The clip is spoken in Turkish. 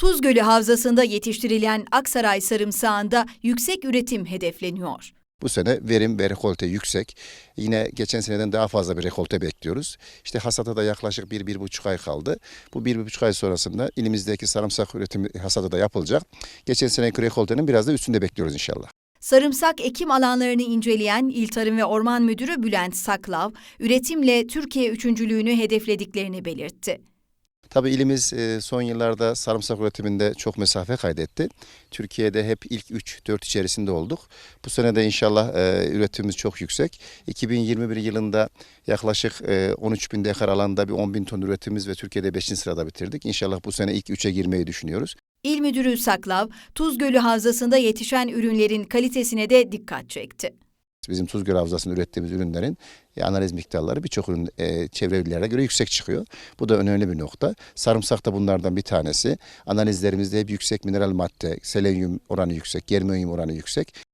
Tuz Gölü Havzası'nda yetiştirilen Aksaray sarımsağında yüksek üretim hedefleniyor. Bu sene verim ve rekolte yüksek. Yine geçen seneden daha fazla bir rekolte bekliyoruz. İşte hasata da yaklaşık bir, bir buçuk ay kaldı. Bu bir, bir buçuk ay sonrasında ilimizdeki sarımsak üretimi hasadı da yapılacak. Geçen seneki rekoltenin biraz da üstünde bekliyoruz inşallah. Sarımsak ekim alanlarını inceleyen İl Tarım ve Orman Müdürü Bülent Saklav, üretimle Türkiye üçüncülüğünü hedeflediklerini belirtti. Tabii ilimiz e, son yıllarda sarımsak üretiminde çok mesafe kaydetti. Türkiye'de hep ilk 3-4 içerisinde olduk. Bu sene de inşallah e, üretimimiz çok yüksek. 2021 yılında yaklaşık e, 13 bin dekar alanda bir 10 bin ton üretimimiz ve Türkiye'de 5. sırada bitirdik. İnşallah bu sene ilk 3'e girmeyi düşünüyoruz. İl Müdürü Saklav, Tuz Gölü Havzası'nda yetişen ürünlerin kalitesine de dikkat çekti. Bizim Tuzgöl Havzası'nda ürettiğimiz ürünlerin e, analiz miktarları birçok ürün e, çevre illere göre yüksek çıkıyor. Bu da önemli bir nokta. Sarımsak da bunlardan bir tanesi. Analizlerimizde hep yüksek mineral madde, selenyum oranı yüksek, germanyum oranı yüksek.